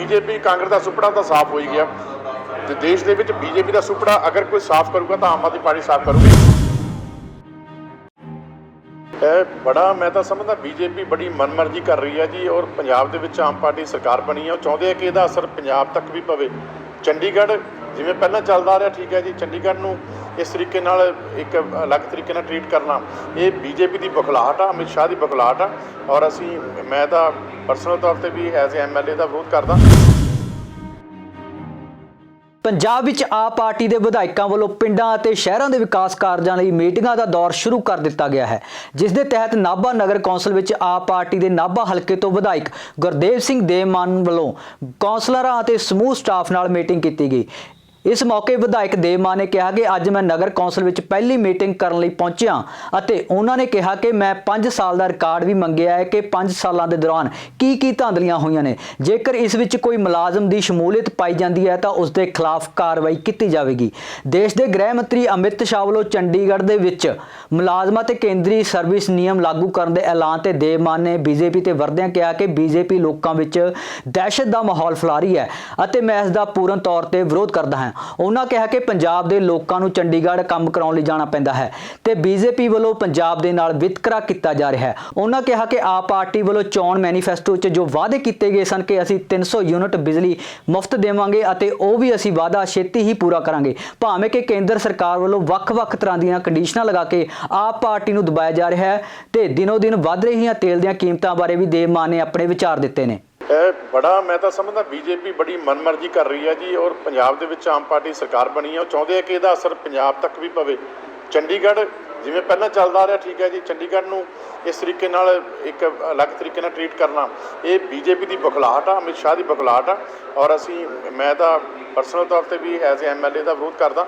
BJP, Congress ਦਾ ਸੁਪੜਾ ਤਾਂ ਸਾਫ਼ ਹੋ ਹੀ ਗਿਆ। ਤੇ ਦੇਸ਼ ਦੇ ਵਿੱਚ ਬੀਜੇਪੀ ਦਾ ਸੁਪੜਾ ਅਗਰ ਕੋਈ ਸਾਫ਼ ਕਰੂਗਾ ਤਾਂ ਆਮ ਆਦਮੀ ਪਾਰਟੀ ਸਾਫ਼ ਕਰੂਗੀ। ਇਹ ਬੜਾ, ਮੈਂ ਤਾਂ ਸਮਝਦਾ ਬੀਜੇਪੀ ਬੜੀ ਮਨਮਰਜ਼ੀ ਕਰ ਰਹੀ ਹੈ ਜੀ ਔਰ ਪੰਜਾਬ ਦੇ ਵਿੱਚ ਆਮ ਪਾਰਟੀ ਸਰਕਾਰ ਬਣੀ ਹੈ। ਉਹ ਚਾਹੁੰਦੇ ਆ ਕਿ ਇਹਦਾ ਅਸਰ ਪੰਜਾਬ ਤੱਕ ਵੀ ਪਵੇ। ਚੰਡੀਗੜ੍ਹ ਜਿਵੇਂ ਪਹਿਲਾਂ ਚੱਲਦਾ ਆ ਰਿਹਾ, ਠੀਕ ਹੈ ਜੀ, ਚੰਡੀਗੜ੍ਹ ਨੂੰ ਇਸ ਤਰੀਕੇ ਨਾਲ ਇੱਕ ਅਲੱਗ ਤਰੀਕੇ ਨਾਲ ਟ੍ਰੀਟ ਕਰਨਾ। ਇਹ ਬੀਜੇਪੀ ਦੀ ਬਖਲਾਹਟ ਆ, ਅਮਿਤ ਸ਼ਾਹ ਦੀ ਬਖਲਾਹਟ ਆ ਔਰ ਅਸੀਂ, ਮੈਂ ਤਾਂ ਪਰਸਨਲ ਤੌਰ ਤੇ ਵੀ ਐਜ਼ ਐਮਐਲਏ ਦਾ ਵਿਰੋਧ ਕਰਦਾ। ਪੰਜਾਬ ਵਿੱਚ ਆਪ ਪਾਰਟੀ ਦੇ ਵਿਧਾਇਕਾਂ ਵੱਲੋਂ ਪਿੰਡਾਂ ਅਤੇ ਸ਼ਹਿਰਾਂ ਦੇ ਵਿਕਾਸ ਕਾਰਜਾਂ ਲਈ ਮੀਟਿੰਗਾਂ ਦਾ ਦੌਰ ਸ਼ੁਰੂ ਕਰ ਦਿੱਤਾ ਗਿਆ ਹੈ, ਜਿਸ ਦੇ ਤਹਿਤ ਨਾਭਾ ਨਗਰ ਕੌਂਸਲ ਵਿੱਚ ਆਪ ਪਾਰਟੀ ਦੇ ਨਾਭਾ ਹਲਕੇ ਤੋਂ ਵਿਧਾਇਕ ਗੁਰਦੇਵ ਸਿੰਘ ਦੇਵਮਾਨ ਵੱਲੋਂ ਕੌਂਸਲਰਾਂ ਅਤੇ ਸਮੂਹ ਸਟਾਫ ਨਾਲ ਮੀਟਿੰਗ ਕੀਤੀ ਗਈ। ਇਸ ਮੌਕੇ ਵਿਧਾਇਕ ਦੇਵ ਮਾਨ ਨੇ ਕਿਹਾ ਕਿ ਅੱਜ ਮੈਂ ਨਗਰ ਕੌਂਸਲ ਵਿੱਚ ਪਹਿਲੀ ਮੀਟਿੰਗ ਕਰਨ ਲਈ ਪਹੁੰਚਿਆ ਅਤੇ ਉਹਨਾਂ ਨੇ ਕਿਹਾ ਕਿ ਮੈਂ 5 ਸਾਲ ਦਾ ਰਿਕਾਰਡ ਵੀ ਮੰਗਿਆ ਹੈ ਕਿ 5 ਸਾਲਾਂ ਦੇ ਦੌਰਾਨ ਕੀ ਕੀ ਧਾਂਦਲੀਆਂ ਹੋਈਆਂ ਨੇ। ਜੇਕਰ ਇਸ ਵਿੱਚ ਕੋਈ ਮੁਲਾਜ਼ਮ ਦੀ ਸ਼ਮੂਲੀਅਤ ਪਾਈ ਜਾਂਦੀ ਹੈ ਤਾਂ ਉਸ ਦੇ ਖਿਲਾਫ ਕਾਰਵਾਈ ਕੀਤੀ ਜਾਵੇਗੀ। ਦੇਸ਼ ਦੇ ਗ੍ਰਹਿ ਮੰਤਰੀ ਅਮਿਤ ਸ਼ਾਹ ਵੱਲੋਂ ਚੰਡੀਗੜ੍ਹ ਦੇ ਵਿੱਚ ਮੁਲਾਜ਼ਮਾਂ ਤੇ ਕੇਂਦਰੀ ਸਰਵਿਸ ਨਿਯਮ ਲਾਗੂ ਕਰਨ ਦੇ ਐਲਾਨ ਤੇ ਦੇਵ ਮਾਨ ਨੇ ਬੀਜੇਪੀ ਤੇ ਵਰਦਿਆਂ ਕਿਹਾ ਕਿ ਬੀਜੇਪੀ ਲੋਕਾਂ ਵਿੱਚ ਦਹਿਸ਼ਤ ਦਾ ਮਾਹੌਲ ਫੈਲਾ ਰਹੀ ਹੈ ਅਤੇ ਮੈਂ ਇਸ ਦਾ ਪੂਰਨ ਤੌਰ ਤੇ ਵਿਰੋਧ ਕਰਦਾ ਹਾਂ। ਉਹਨਾਂ ਕਿਹਾ ਕਿ ਪੰਜਾਬ ਦੇ ਲੋਕਾਂ ਨੂੰ ਚੰਡੀਗੜ੍ਹ ਕੰਮ ਕਰਾਉਣ ਲਈ ਜਾਣਾ ਪੈਂਦਾ ਹੈ ਤੇ ਬੀਜੇਪੀ ਵੱਲੋਂ ਪੰਜਾਬ ਦੇ ਨਾਲ ਵਿਤਕਰਾ ਕੀਤਾ ਜਾ ਰਿਹਾ ਹੈ। ਉਹਨਾਂ ਕਿਹਾ ਕਿ ਆਪ ਪਾਰਟੀ ਵੱਲੋਂ ਚੋਣ ਮੈਨੀਫੈਸਟੋ 'ਚ ਜੋ ਵਾਅਦੇ ਕੀਤੇ ਗਏ ਸਨ ਕਿ ਅਸੀਂ 300 ਯੂਨਿਟ ਬਿਜਲੀ ਮੁਫਤ ਦੇਵਾਂਗੇ ਅਤੇ ਉਹ ਵੀ ਅਸੀਂ ਵਾਅਦਾ ਛੇਤੀ ਹੀ ਪੂਰਾ ਕਰਾਂਗੇ, ਭਾਵੇਂ ਕਿ ਕੇਂਦਰ ਸਰਕਾਰ ਵੱਲੋਂ ਵੱਖ-ਵੱਖ ਤਰ੍ਹਾਂ ਦੀਆਂ ਕੰਡੀਸ਼ਨਾਂ ਲਗਾ ਕੇ ਆਪ ਪਾਰਟੀ ਨੂੰ ਦਬਾਇਆ ਜਾ ਰਿਹਾ ਹੈ ਤੇ ਦਿਨੋ ਦਿਨ ਵੱਧ ਰਹੀਆਂ ਤੇਲ ਦੀਆਂ ਕੀਮਤਾਂ ਬਾਰੇ ਵੀ ਦੇਵ ਮਾਨ ਨੇ ਆਪਣੇ ਵਿਚਾਰ ਦਿੱਤੇ ਨੇ। ਇਹ ਬੜਾ, ਮੈਂ ਤਾਂ ਸਮਝਦਾ ਬੀਜੇਪੀ ਬੜੀ ਮਨਮਰਜ਼ੀ ਕਰ ਰਹੀ ਹੈ ਜੀ, ਔਰ ਪੰਜਾਬ ਦੇ ਵਿੱਚ ਆਮ ਪਾਰਟੀ ਸਰਕਾਰ ਬਣੀ ਹੈ, ਉਹ ਚਾਹੁੰਦੇ ਆ ਕਿ ਇਹਦਾ ਅਸਰ ਪੰਜਾਬ ਤੱਕ ਵੀ ਪਵੇ। ਚੰਡੀਗੜ੍ਹ ਜਿਵੇਂ ਪਹਿਲਾਂ ਚੱਲਦਾ ਆ ਰਿਹਾ, ਠੀਕ ਹੈ ਜੀ, ਚੰਡੀਗੜ੍ਹ ਨੂੰ ਇਸ ਤਰੀਕੇ ਨਾਲ ਇੱਕ ਅਲੱਗ ਤਰੀਕੇ ਨਾਲ ਟ੍ਰੀਟ ਕਰਨਾ, ਇਹ ਬੀਜੇਪੀ ਦੀ ਬਖਲਾਹਟ ਆ, ਅਮਿਤ ਸ਼ਾਹ ਦੀ ਬਖਲਾਹਟ ਆ, ਔਰ ਅਸੀਂ, ਮੈਂ ਤਾਂ ਪਰਸਨਲ ਤੌਰ ਤੇ ਵੀ ਐਜ਼ ਐਮਐਲਏ ਦਾ ਵਿਰੋਧ ਕਰਦਾ।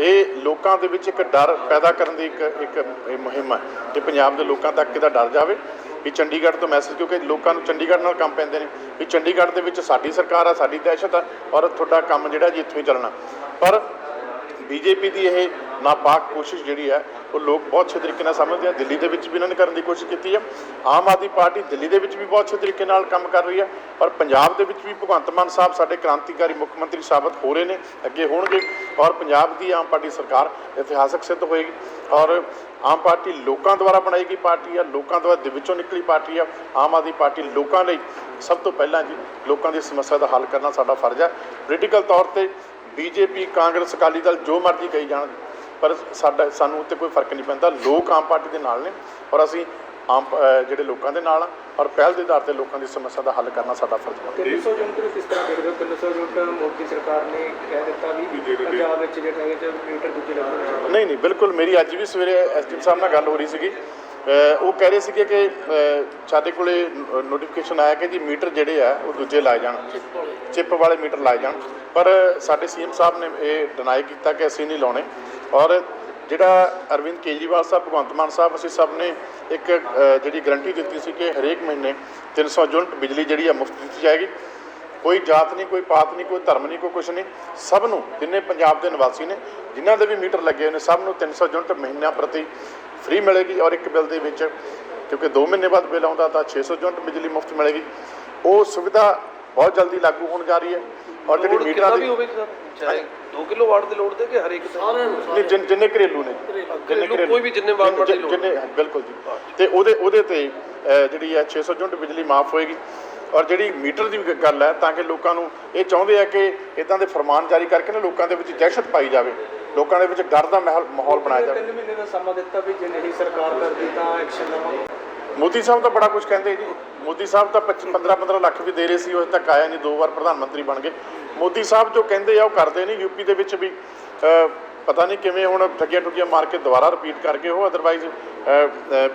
ਇਹ ਲੋਕਾਂ ਦੇ ਵਿੱਚ ਇੱਕ ਡਰ ਪੈਦਾ ਕਰਨ ਦੀ ਇੱਕ ਇੱਕ ਮੁਹਿੰਮ ਹੈ ਕਿ ਪੰਜਾਬ ਦੇ ਲੋਕਾਂ ਤੱਕ ਇਹਦਾ ਡਰ ਜਾਵੇ। ਵੀ ਚੰਡੀਗੜ੍ਹ ਤੋਂ ਮੈਸੇਜ ਕਿਉਂਕਿ ਲੋਕਾਂ ਨੂੰ ਚੰਡੀਗੜ੍ਹ ਨਾਲ ਕੰਮ ਪੈਂਦੇ ਨੇ, ਵੀ ਚੰਡੀਗੜ੍ਹ ਦੇ ਵਿੱਚ ਸਾਡੀ ਸਰਕਾਰ ਆ, ਸਾਡੀ ਦਹਿਸ਼ਤ ਆ, ਔਰ ਤੁਹਾਡਾ ਕੰਮ ਜਿਹੜਾ ਜੀ ਇੱਥੋਂ ਹੀ ਚੱਲਣਾ। ਪਰ ਬੀਜੇਪੀ ਦੀ ਇਹ ਨਾਪਾਕ ਕੋਸ਼ਿਸ਼ ਜਿਹੜੀ ਹੈ, ਉਹ ਲੋਕ ਬਹੁਤ ਅੱਛੇ ਤਰੀਕੇ ਨਾਲ ਸਮਝਦੇ ਆ, ਦਿੱਲੀ ਦੇ ਵਿੱਚ ਵੀ ਇਹਨਾਂ ਨੇ ਕਰਨ ਦੀ ਕੋਸ਼ਿਸ਼ ਕੀਤੀ ਹੈ ਆਮ ਆਦਮੀ ਪਾਰਟੀ ਦਿੱਲੀ ਦੇ ਵਿੱਚ ਵੀ ਬਹੁਤ ਅੱਛੇ ਤਰੀਕੇ ਨਾਲ ਕੰਮ ਕਰ ਰਹੀ ਹੈ ਔਰ ਪੰਜਾਬ ਦੇ ਵਿੱਚ ਵੀ ਭਗਵੰਤ ਮਾਨ ਸਾਹਿਬ ਸਾਡੇ ਕ੍ਰਾਂਤੀਕਾਰੀ ਮੁੱਖ ਮੰਤਰੀ ਸਾਬਤ ਹੋ ਰਹੇ ਨੇ, ਅੱਗੇ ਹੋਣਗੇ, ਔਰ ਪੰਜਾਬ ਦੀ ਆਮ ਪਾਰਟੀ ਸਰਕਾਰ ਇਤਿਹਾਸਕ ਸਿੱਧ ਹੋਏਗੀ। ਔਰ ਆਮ ਪਾਰਟੀ ਲੋਕਾਂ ਦੁਆਰਾ ਬਣਾਈ ਗਈ ਪਾਰਟੀ ਆ, ਲੋਕਾਂ ਦੁਆਰਾ ਦੇ ਵਿੱਚੋਂ ਨਿਕਲੀ ਪਾਰਟੀ ਆ, ਆਮ ਆਦਮੀ ਪਾਰਟੀ ਲੋਕਾਂ ਲਈ ਸਭ ਤੋਂ ਪਹਿਲਾਂ ਜੀ ਲੋਕਾਂ ਦੀ ਸਮੱਸਿਆ ਦਾ ਹੱਲ ਕਰਨਾ ਸਾਡਾ ਫਰਜ਼ ਹੈ ਪੋਲੀਟੀਕਲ ਤੌਰ ਤੇ ਬੀਜੇਪੀ ਕਾਂਗਰਸ, ਅਕਾਲੀ ਦਲ ਜੋ ਮਰਜ਼ੀ ਕਹੀ ਜਾਣ, ਪਰ ਸਾਡਾ, ਸਾਨੂੰ ਉੱਤੇ ਕੋਈ ਫ਼ਰਕ ਨਹੀਂ ਪੈਂਦਾ। ਲੋਕ ਆਮ ਪਾਰਟੀ ਦੇ ਨਾਲ ਨੇ ਔਰ ਅਸੀਂ ਆਮ, ਅਹ, ਜਿਹੜੇ ਲੋਕਾਂ ਦੇ ਨਾਲ ਆ ਔਰ ਪਹਿਲ ਦੇ ਆਧਾਰ ਤੇ ਲੋਕਾਂ ਦੀ ਸਮੱਸਿਆ ਦਾ ਹੱਲ ਕਰਨਾ ਸਾਡਾ ਫਰਜ਼ ਹੈ 300 ਯੂਨਿਟ ਨੂੰ ਕਿਸ ਤਰ੍ਹਾਂ ਦੇਖਦੇ ਹੋ 300 ਯੂਨਿਟ ਮੋਦੀ ਸਰਕਾਰ ਨੇ ਕਹਿ ਦਿੱਤਾ ਵੀ ਪੰਜਾਬ ਵਿੱਚ ਜਿਹੜੇ ਹੈਗੇ ਤੇ ਮੀਟਰ ਦੂਜੇ ਲੱਗਣੇ ਨਹੀਂ ਨਹੀਂ ਬਿਲਕੁਲ ਮੇਰੀ ਅੱਜ ਵੀ ਸਵੇਰੇ ਐਸਟੀਮ ਸਾਹਿਬ ਨਾਲ ਗੱਲ ਹੋ ਰਹੀ ਸੀਗੀ। ਉਹ ਕਹਿ ਰਹੇ ਸੀਗੇ ਕਿ ਸਾਡੇ ਕੋਲੇ ਨੋਟੀਫਿਕੇਸ਼ਨ ਆਇਆ ਕਿ ਜੀ ਮੀਟਰ ਜਿਹੜੇ ਆ ਉਹ ਦੂਜੇ ਲਾਏ ਜਾਣ। ਚਿੱਪ ਵਾਲੇ ਮੀਟਰ ਲਾਏ ਜਾਣ। ਪਰ ਸਾਡੇ ਸੀਐਮ ਸਾਹਿਬ ਨੇ ਇਹ ਡਿਨਾਈ ਕੀਤਾ ਕਿ ਅਸੀਂ ਨਹੀਂ ਲਾਉਣੇ। ਔਰ ਜਿਹੜਾ ਅਰਵਿੰਦ ਕੇਜਰੀਵਾਲ ਸਾਹਿਬ ਭਗਵੰਤ ਮਾਨ ਸਾਹਿਬ ਅਸੀਂ ਸਭ ਨੇ ਇੱਕ ਜਿਹੜੀ ਗਰੰਟੀ ਦਿੱਤੀ ਸੀ ਕਿ ਹਰੇਕ ਮਹੀਨੇ 300 ਯੂਨਿਟ ਬਿਜਲੀ ਜਿਹੜੀ ਆ ਮੁਫਤ ਦਿੱਤੀ ਜਾਏਗੀ। ਕੋਈ ਜਾਤ ਨਹੀਂ ਕੋਈ ਪਾਤ ਨਹੀਂ ਕੋਈ ਧਰਮ ਨਹੀਂ ਕੋਈ ਕੁਛ ਨਹੀਂ। ਸਭ ਨੂੰ ਜਿੰਨੇ ਪੰਜਾਬ ਦੇ ਨਿਵਾਸੀ ਨੇ ਜਿਨ੍ਹਾਂ ਦੇ ਵੀ ਮੀਟਰ ਲੱਗੇ ਹੋਏ ਨੇ ਸਭ ਨੂੰ 300 ਯੂਨਿਟ ਮਹੀਨਾ ਪ੍ਰਤੀ ਫ੍ਰੀ ਮਿਲੇਗੀ ਔਰ ਇੱਕ ਬਿੱਲ ਦੇ ਵਿੱਚ ਕਿਉਂਕਿ 2 ਮਹੀਨੇ ਬਾਅਦ ਬਿੱਲ ਆਉਂਦਾ ਤਾਂ 600 ਯੂਨਿਟ ਬਿਜਲੀ ਮੁਫਤ ਮਿਲੇਗੀ। ਉਹ ਸੁਵਿਧਾ ਬਹੁਤ ਜਲਦੀ ਲਾਗੂ ਹੋਣ ਜਾ ਰਹੀ ਹੈ। ਔਰ ਜਿਹੜੀ ਮੀਟਰਾਂ ਦੀ 2 ਕਿਲੋ ਵਾਟ ਦੀ ਲੋਡ ਤੇ ਕਿ ਹਰੇਕ ਸਾਰਿਆਂ ਨੂੰ ਨਹੀਂ ਜਿੰਨ- ਜਿੰਨੇ ਘਰੇਲੂ ਨੇ। ਜਿੰਨੇ ਘਰੇਲੂ। ਕੋਈ ਵੀ ਜਿੰਨੇ ਵਾਟ ਵਾਟ ਦੀ ਲੋੜ ਜਿੰਨੇ ਹਾਂ, ਬਿਲਕੁਲ ਜੀ। ਤੇ ਉਹਦੇ ਉਹਦੇ ਤੇ ਅਹ, ਜਿਹੜੀ ਹੈ 600 ਯੂਨਿਟ ਬਿਜਲੀ ਮਾਫ ਹੋਏਗੀ। ਔਰ ਜਿਹੜੀ ਮੀਟਰ ਦੀ ਵੀ ਗੱਲ ਹੈ ਤਾਂ ਕਿ ਲੋਕਾਂ ਨੂੰ ਇਹ ਚਾਹੁੰਦੇ ਆ ਕਿ ਇਦਾਂ ਦੇ ਫਰਮਾਨ ਜਾਰੀ ਕਰਕੇ ਨਾ ਲੋਕਾਂ ਦੇ ਵਿੱਚ ਦਹਿਸ਼ਤ ਪਾਈ ਜਾਵੇ। ਲੋਕਾਂ ਦੇ ਵਿੱਚ ਡਰ ਦਾ ਮਾਹੌਲ ਮਾਹੌਲ ਬਣਾਇਆ ਜਾਵੇ। 3 ਮਹੀਨੇ ਦਾ ਸਮਾਂ ਦਿੱਤਾ ਵੀ ਜੇ ਨਹੀਂ ਸਰਕਾਰ ਕਰਦੀ ਤਾਂ ਐਕਸ਼ਨ ਲਵਾਂਗੇ। ਮੋਦੀ ਸਾਹਿਬ ਤਾਂ ਬੜਾ ਕੁਝ ਕਹਿੰਦੇ ਜੀ। ਮੋਦੀ ਸਾਹਿਬ ਤਾਂ 15 15 ਲੱਖ ਵੀ ਦੇ ਰਹੇ ਸੀ, ਉਹ ਤੱਕ ਆਇਆ ਨਹੀਂ, ਦੋ ਵਾਰ ਪ੍ਰਧਾਨ ਮੰਤਰੀ ਬਣ ਗਏ। ਮੋਦੀ ਸਾਹਿਬ ਜੋ ਕਹਿੰਦੇ ਆ, ਉਹ ਕਰਦੇ ਨਹੀਂ ਯੂਪੀ ਦੇ ਵਿੱਚ ਵੀ ਪਤਾ ਨਹੀਂ ਕਿਵੇਂ ਹੁਣ ਠੱਗੀਆਂ ਠੁੱਗੀਆਂ ਮਾਰ ਕੇ ਦੁਬਾਰਾ ਰਿਪੀਟ ਕਰਕੇ ਉਹ ਅਦਰਵਾਈਜ਼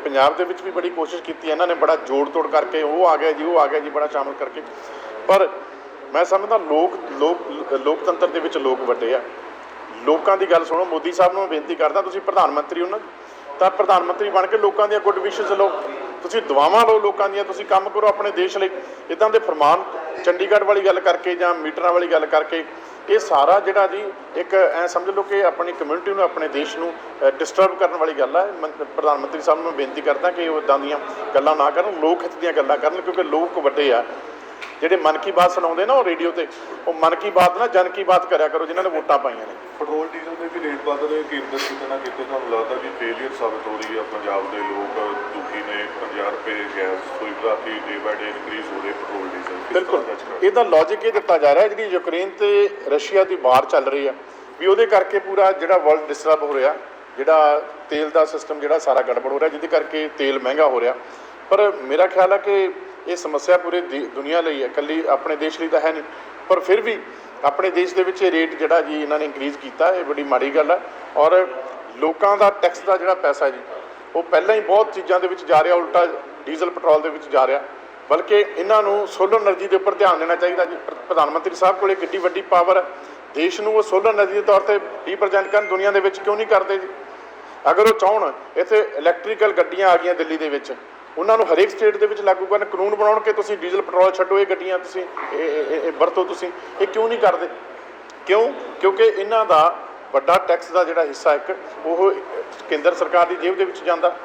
ਪੰਜਾਬ ਦੇ ਵਿੱਚ ਵੀ ਬੜੀ ਕੋਸ਼ਿਸ਼ ਕੀਤੀ, ਇਹਨਾਂ ਨੇ ਬੜਾ ਜੋੜ ਤੋੜ ਕਰਕੇ, ਉਹ ਆ ਗਿਆ ਜੀ, ਉਹ ਆ ਗਿਆ ਜੀ, ਬੜਾ ਸ਼ਾਮਲ ਕਰਕੇ। ਪਰ ਮੈਂ ਸਮਝਦਾ ਲੋਕ ਲੋਕ, ਲੋਕਤੰਤਰ ਦੇ ਵਿੱਚ ਲੋਕ ਵੱਡੇ ਆ। ਲੋਕਾਂ ਦੀ ਗੱਲ ਸੁਣੋ, ਮੋਦੀ ਸਾਹਿਬ ਨੂੰ ਮੈਂ ਬੇਨਤੀ ਕਰਦਾ, ਤੁਸੀਂ ਪ੍ਰਧਾਨ ਮੰਤਰੀ ਹੋ ਨਾ। ਤਾਂ ਪ੍ਰਧਾਨ ਮੰਤਰੀ ਬਣ ਕੇ ਲੋਕਾਂ ਦੀਆਂ ਗੁੱਡ ਵਿਸ਼ੇਸ ਲਓ। ਤੁਸੀਂ ਦੁਆਵਾਂ ਲਓ ਲੋਕਾਂ ਦੀਆਂ, ਤੁਸੀਂ ਕੰਮ ਕਰੋ ਆਪਣੇ ਦੇਸ਼ ਲਈ। ਇਦਾਂ ਦੇ ਫਰਮਾਨ, ਚੰਡੀਗੜ੍ਹ ਵਾਲੀ ਗੱਲ ਕਰਕੇ ਜਾਂ ਮੀਟਰਾਂ ਵਾਲੀ ਗੱਲ ਕਰਕੇ, ਇਹ ਸਾਰਾ ਜਿਹੜਾ ਜੀ, ਇੱਕ ਐ ਸਮਝ ਲਓ ਕਿ ਆਪਣੀ ਕਮਿਊਨਿਟੀ ਨੂੰ, ਆਪਣੇ ਦੇਸ਼ ਨੂੰ ਡਿਸਟਰਬ ਕਰਨ ਵਾਲੀ ਗੱਲ ਹੈ ਮੰ- ਪ੍ਰਧਾਨ ਮੰਤਰੀ ਸਾਹਿਬ ਨੂੰ ਮੈਂ ਬੇਨਤੀ ਕਰਦਾ ਕਿ ਉਹ ਇਦਾਂ ਦੀਆਂ ਗੱਲਾਂ ਨਾ ਕਰਨ, ਲੋਕ ਹਿੱਤ ਦੀਆਂ ਗੱਲਾਂ ਕਰਨ, ਕਿਉਂਕਿ ਲੋਕ ਵੱਡੇ ਆ। ਜਿਹੜੇ ਮਨ ਕੀ ਬਾਤ ਸੁਣਾਉਂਦੇ ਨਾ ਉਹ ਰੇਡੀਓ ਤੇ ਉਹ ਮਨ ਕੀ ਬਾਤ ਨਾ ਜਨ ਕੀ ਬਾਤ ਕਰਿਆ ਕਰੋ ਜਿਨ੍ਹਾਂ ਨੇ ਵੋਟਾਂ ਪਾਈਆਂ ਨੇ। ਪੈਟਰੋਲ ਡੀਜ਼ਲ ਦੇ ਵੀ ਰੇਟ ਵੱਧ ਰਹੇ ਕੇਂਦਰ ਕਿਤੇ ਨਾ ਕਿਤੇ ਤੁਹਾਨੂੰ ਲੱਗਦਾ ਵੀ ਫੇਲਿਅਰ ਸਾਬਤ ਹੋ ਰਹੀ ਹੈ ਪੰਜਾਬ ਦੇ ਲੋਕ ਦੁਖੀ ਨੇ 50 ਰੁਪਏ ਗੈਸ ਕੋਈ ਵਧਾਤੀ ਡੇ ਬਾਏ ਡੇ ਇਨਕਰੀਜ਼ ਹੋ ਰਹੀ ਹੈ ਪੈਟਰੋਲ ਡੀਜ਼ਲ ਬਿਲਕੁਲ। ਇਹਦਾ ਲੌਜੀਕ ਇਹ ਦਿੱਤਾ ਜਾ ਰਿਹਾ ਹੈ ਜਿਹੜੀ ਯੂਕਰੇਨ ਤੇ ਰਸ਼ੀਆ ਦੀ ਵਾਰ ਚੱਲ ਰਹੀ ਆ ਵੀ ਉਹਦੇ ਕਰਕੇ ਪੂਰਾ ਜਿਹੜਾ ਵਰਲਡ ਡਿਸਟਰਬ ਹੋ ਰਿਹਾ ਜਿਹੜਾ ਤੇਲ ਦਾ ਸਿਸਟਮ ਜਿਹੜਾ ਸਾਰਾ ਗੜਬੜ ਹੋ ਰਿਹਾ ਜਿਹਦੇ ਕਰਕੇ ਤੇਲ ਮਹਿੰਗਾ ਹੋ ਰਿਹਾ। ਪਰ ਮੇਰਾ ਖਿਆਲ ਹੈ ਕਿ ਇਹ ਸਮੱਸਿਆ ਪੂਰੇ ਦੁਨੀਆ ਲਈ ਹੈ। ਇਕੱਲੀ ਆਪਣੇ ਦੇਸ਼ ਲਈ ਤਾਂ ਹੈ ਨਹੀਂ। ਪਰ ਫਿਰ ਵੀ ਆਪਣੇ ਦੇਸ਼ ਦੇ ਵਿੱਚ ਇਹ ਰੇਟ ਜਿਹੜਾ ਜੀ ਇਹਨਾਂ ਨੇ ਇਨਕਰੀਜ਼ ਕੀਤਾ, ਇਹ ਬੜੀ ਮਾੜੀ ਗੱਲ ਹੈ ਔਰ ਲੋਕਾਂ ਦਾ ਟੈਕਸ ਦਾ ਜਿਹੜਾ ਪੈਸਾ ਜੀ, ਉਹ ਪਹਿਲਾਂ ਹੀ ਬਹੁਤ ਚੀਜ਼ਾਂ ਦੇ ਵਿੱਚ ਜਾ ਰਿਹਾ, ਉਲਟਾ ਡੀਜ਼ਲ ਪੈਟਰੋਲ ਦੇ ਵਿੱਚ ਜਾ ਰਿਹਾ। ਬਲਕਿ ਇਹਨਾਂ ਨੂੰ ਸੋਲਰ એનર્ਜੀ ਦੇ ਉੱਪਰ ਧਿਆਨ ਦੇਣਾ ਚਾਹੀਦਾ ਜੀ। ਪ੍ਰਧਾਨ ਮੰਤਰੀ ਸਾਹਿਬ ਕੋਲੇ ਕਿੰਨੀ ਵੱਡੀ ਪਾਵਰ ਹੈ ਦੇਸ਼ ਨੂੰ ਉਹ ਸੋਲਰ એનર્ਜੀ ਦੇ ਤੌਰ ਤੇ ਰਿਪਰੈਜ਼ੈਂਟ ਕਰਨ ਦੁਨੀਆ ਦੇ ਵਿੱਚ ਕਿਉਂ ਨਹੀਂ ਕਰਦੇ ਜੀ? ਅਗਰ ਉਹ ਚਾਹਣ, ਇੱਥੇ ਇਲੈਕਟ੍ਰੀਕਲ ਗੱਡੀਆਂ ਆ ਗਈਆਂ ਦਿੱਲੀ ਦੇ ਵਿੱਚ। ਉਹਨਾਂ ਨੂੰ ਹਰੇਕ ਸਟੇਟ ਦੇ ਵਿੱਚ ਲਾਗੂ ਕਰਨ, ਕਾਨੂੰਨ ਬਣਾਉਣ ਕਿ ਤੁਸੀਂ ਡੀਜ਼ਲ, ਪੈਟਰੋਲ ਛੱਡੋ, ਇਹ ਗੱਡੀਆਂ ਤੁਸੀਂ, ਇਹ- ਵਰਤੋ ਤੁਸੀਂ, ਇਹ ਕਿਉਂ ਨਹੀਂ ਕਰਦੇ? ਕਿਉਂ? ਕਿਉਂਕਿ ਇਹਨਾਂ ਦਾ ਵੱਡਾ ਟੈਕਸ ਦਾ ਜਿਹੜਾ ਹਿੱਸਾ ਇੱਕ, ਉਹ ਕੇਂਦਰ ਸਰਕਾਰ ਦੀ ਜੇਬ ਦੇ ਵਿੱਚ ਜਾਂਦਾ।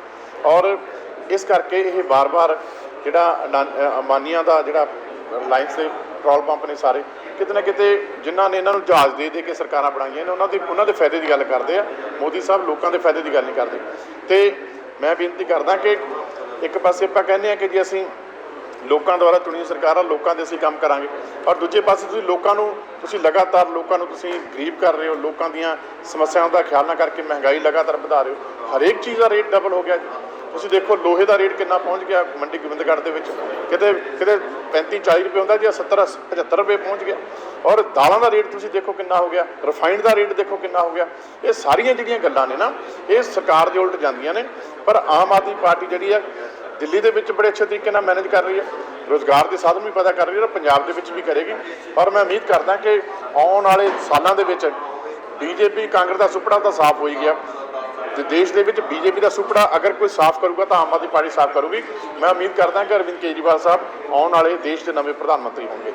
ਔਰ ਇਸ ਕਰਕੇ ਇਹ ਵਾਰ-ਵਾਰ ਜਿਹੜਾ ਅਡਾਨ- ਅੰਬਾਨੀਆਂ ਦਾ ਜਿਹੜਾ ਰਿਲਾਇੰਸ ਦੇ ਪੈਟਰੋਲ ਪੰਪ ਨੇ ਸਾਰੇ, ਕਿਤੇ ਨਾ ਕਿਤੇ ਜਿਨ੍ਹਾਂ ਨੇ ਇਹਨਾਂ ਨੂੰ ਜਹਾਜ਼ ਦੇ ਦੇ ਕੇ ਸਰਕਾਰਾਂ ਬਣਾਈਆਂ ਨੇ, ਉਹਨਾਂ ਦੇ ਉਹਨਾਂ ਦੇ ਫਾਇਦੇ ਦੀ ਗੱਲ ਕਰਦੇ ਆ। ਮੋਦੀ ਸਾਹਿਬ ਲੋਕਾਂ ਦੇ ਫਾਇਦੇ ਦੀ ਗੱਲ ਨਹੀਂ ਕਰਦੇ। ਤੇ ਮੈਂ ਬੇਨਤੀ ਕਰਦਾ ਕਿ ਇੱਕ ਪਾਸੇ ਆਪਾਂ ਕਹਿੰਦੇ ਆ ਕਿ ਜੇ ਅਸੀਂ ਲੋਕਾਂ ਦੁਆਰਾ ਚੁਣੀ ਸਰਕਾਰ ਆ, ਲੋਕਾਂ ਦੇ ਅਸੀਂ ਕੰਮ ਕਰਾਂਗੇ। ਔਰ ਦੂਜੇ ਪਾਸੇ ਤੁਸੀਂ ਲੋਕਾਂ ਨੂੰ, ਤੁਸੀਂ ਲਗਾਤਾਰ ਲੋਕਾਂ ਨੂੰ ਤੁਸੀਂ ਗਰੀਬ ਕਰ ਰਹੇ ਹੋ, ਲੋਕਾਂ ਦੀਆਂ ਸਮੱਸਿਆਵਾਂ ਦਾ ਖਿਆਲ ਨਾ ਕਰਕੇ ਮਹਿੰਗਾਈ ਲਗਾਤਾਰ ਵਧਾ ਰਹੇ ਹੋ। ਹਰੇਕ ਚੀਜ਼ ਦਾ ਰੇਟ ਡਬਲ ਹੋ ਗਿਆ ਜੀ। ਤੁਸੀਂ ਦੇਖੋ ਲੋਹੇ ਦਾ ਰੇਟ ਕਿੰਨਾ ਪਹੁੰਚ ਗਿਆ ਮੰਡੀ ਗੋਬਿੰਦਗੜ੍ਹ ਦੇ ਵਿੱਚ। ਕਿਤੇ ਕਿਤੇ 35 40 ਰੁਪਏ ਹੁੰਦਾ ਜੀ 70 75 ਰੁਪਏ ਪਹੁੰਚ ਗਿਆ। ਔਰ ਦਾਲਾਂ ਦਾ ਰੇਟ ਤੁਸੀਂ ਦੇਖੋ ਕਿੰਨਾ ਹੋ ਗਿਆ, ਰਿਫਾਈਨਡ ਦਾ ਰੇਟ ਦੇਖੋ ਕਿੰਨਾ ਹੋ ਗਿਆ। ਇਹ ਸਾਰੀਆਂ ਜਿਹੜੀਆਂ ਗੱਲਾਂ ਨੇ ਨਾ, ਇਹ ਸਰਕਾਰ ਦੇ ਉਲਟ ਜਾਂਦੀਆਂ ਨੇ। ਪਰ ਆਮ ਆਦਮੀ ਪਾਰਟੀ ਜਿਹੜੀ ਹੈ, ਦਿੱਲੀ ਦੇ ਵਿੱਚ ਬੜੇ ਅੱਛੇ ਤਰੀਕੇ ਨਾਲ ਮੈਨੇਜ ਕਰ ਰਹੀ ਹੈ। ਰੋਜ਼ਗਾਰ ਦੇ ਸਾਧਨ ਵੀ ਪੈਦਾ ਕਰ ਰਹੀ ਹੈ, ਔਰ ਪੰਜਾਬ ਦੇ ਵਿੱਚ ਵੀ ਕਰੇਗੀ। ਔਰ ਮੈਂ ਉਮੀਦ ਕਰਦਾ ਕਿ ਆਉਣ ਵਾਲੇ ਸਾਲਾਂ ਦੇ ਵਿੱਚ, ਬੀਜੇਪੀ, ਕਾਂਗਰਸ ਦਾ ਸੁਪਨਾ ਤਾਂ ਸਾਫ਼ ਹੋਈ ਗਿਆ। ਤੇ ਦੇਸ਼ ਦੇ ਵਿੱਚ ਬੀਜੇਪੀ ਦਾ ਸੁਪੜਾ ਅਗਰ ਕੋਈ ਸਾਫ਼ ਕਰੂਗਾ ਤਾਂ ਆਮ ਆਦਮੀ ਪਾਰਟੀ ਸਾਫ਼ ਕਰੂਗੀ। ਮੈਂ ਉਮੀਦ ਕਰਦਾ ਕਿ ਅਰਵਿੰਦ ਕੇਜਰੀਵਾਲ ਸਾਹਿਬ ਆਉਣ ਵਾਲੇ ਦੇਸ਼ ਦੇ ਨਵੇਂ ਪ੍ਰਧਾਨ ਮੰਤਰੀ ਹੋਣਗੇ।